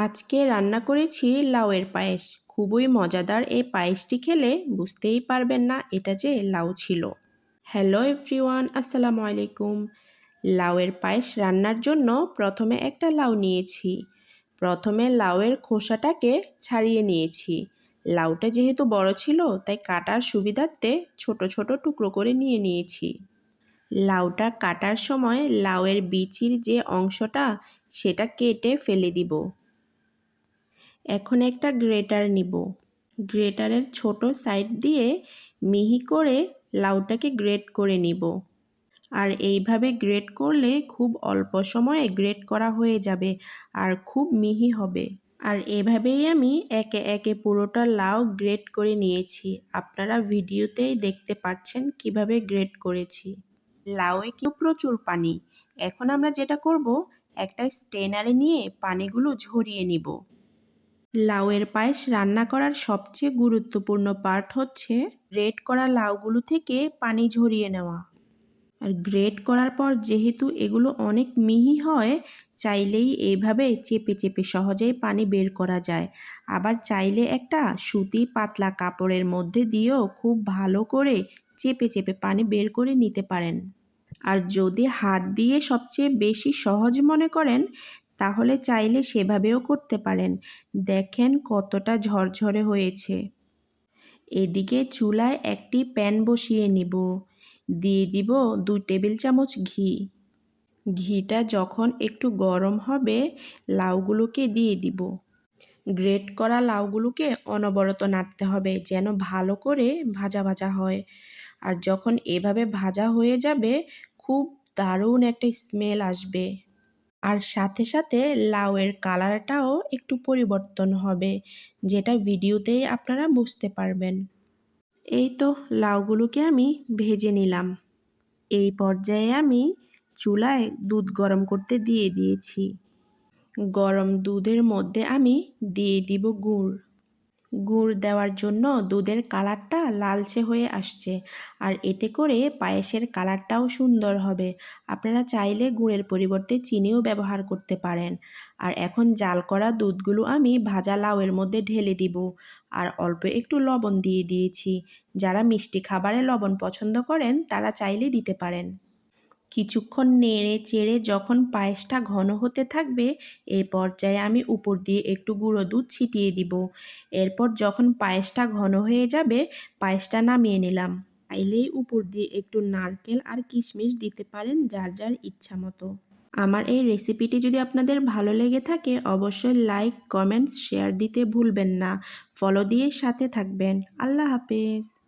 আজকে রান্না করেছি লাউয়ের পায়েস। খুবই মজাদার এই পায়েসটি খেলে বুঝতেই পারবেন না এটা যে লাউ ছিল। হ্যালো এভরিওয়ান, আসসালামু আলাইকুম। লাউয়ের পায়েস রান্নার জন্য প্রথমে একটা লাউ নিয়েছি। প্রথমে লাউয়ের খোসাটাকে ছাড়িয়ে নিয়েছি। লাউটা যেহেতু বড় ছিল, তাই কাটার সুবিধার্থে ছোট ছোট টুকরো করে নিয়ে নিয়েছি। লাউটা কাটার সময় লাউয়ের বিচির যে অংশটা, সেটা কেটে ফেলে দিব। এখন একটা গ্রেটার নিব। গ্রেটারের ছোট সাইড দিয়ে মিহি করে লাউটাকে গ্রেট করে নিব। আর এইভাবে গ্রেট করলে খুব অল্প সময়ে গ্রেট করা হয়ে যাবে আর খুব মিহি হবে। আর এভাবেই আমি একে একে পুরোটা লাউ গ্রেট করে নিয়েছি। আপনারা ভিডিওতেই দেখতে পাচ্ছেন কীভাবে গ্রেট করেছি। লাউয়ে কিন্তু প্রচুর পানি। এখন আমরা যেটা করব, একটা স্টেনারে নিয়ে পানিগুলো ঝরিয়ে নিব। লাউয়ের পায়েস রান্না করার সবচেয়ে গুরুত্বপূর্ণ পার্ট হচ্ছে গ্রেট করা লাউগুলো থেকে পানি ঝরিয়ে নেওয়া। আর গ্রেট করার পর যেহেতু এগুলো অনেক মিহি হয়, চাইলেই এইভাবে চেপে চেপে সহজেই পানি বের করা যায়। আবার চাইলে একটা সুতি পাতলা কাপড়ের মধ্যে দিয়েও খুব ভালো করে চেপে চেপে পানি বের করে নিতে পারেন। আর যদি হাত দিয়ে সবচেয়ে বেশি সহজ মনে করেন তাহলে চাইলে সেভাবেও করতে পারেন। দেখেন কতটা ঝরঝরে হয়েছে। এদিকে চুলায় একটি প্যান বসিয়ে নিব। দিয়ে দিব দু টেবিল চামচ ঘি। ঘিটা যখন একটু গরম হবে, লাউগুলোকে দিয়ে দিব। গ্রেট করা লাউগুলোকে অনবরত নাড়তে হবে যেন ভালো করে ভাজা ভাজা হয়। আর যখন এভাবে ভাজা হয়ে যাবে, খুব দারুণ একটা স্মেল আসবে। আর সাথে সাথে লাউয়ের কালারটাও একটু পরিবর্তন হবে, যেটা ভিডিওতেই আপনারা বুঝতে পারবেন। এই তো লাউগুলোকে আমি ভেজে নিলাম। এই পর্যায়ে আমি চুলায় দুধ গরম করতে দিয়ে দিয়েছি। গরম দুধের মধ্যে আমি দিয়ে দিব গুড়। গুড় দেওয়ার জন্য দুধের কালারটা লালচে হয়ে আসছে। আর এতে করে পায়েসের কালারটাও সুন্দর হবে। আপনারা চাইলে গুড়ের পরিবর্তে চিনিও ব্যবহার করতে পারেন। আর এখন জাল করা দুধগুলো আমি ভাজা লাউয়ের মধ্যে ঢেলে দিব। আর অল্প একটু লবণ দিয়ে দিয়েছি। যারা মিষ্টি খাবারে লবণ পছন্দ করেন, তারা চাইলে দিতে পারেন। কিছুক্ষণ নেড়ে চেড়ে যখন পায়েসটা ঘন হতে থাকবে এই পর্যায়ে আমি উপর দিয়ে একটু গুঁড়ো দুধ ছিটিয়ে দিব। এরপর যখন পায়েসটা ঘন হয়ে যাবে, পায়েসটা নামিয়ে নিলাম। চাইলেই উপর দিয়ে একটু নারকেল আর কিশমিশ দিতে পারেন যার যার ইচ্ছা মতো। আমার এই রেসিপিটি যদি আপনাদের ভালো লেগে থাকে, অবশ্যই লাইক, কমেন্টস, শেয়ার দিতে ভুলবেন না। ফলো দিয়ে সাথে থাকবেন। আল্লাহ হাফেজ।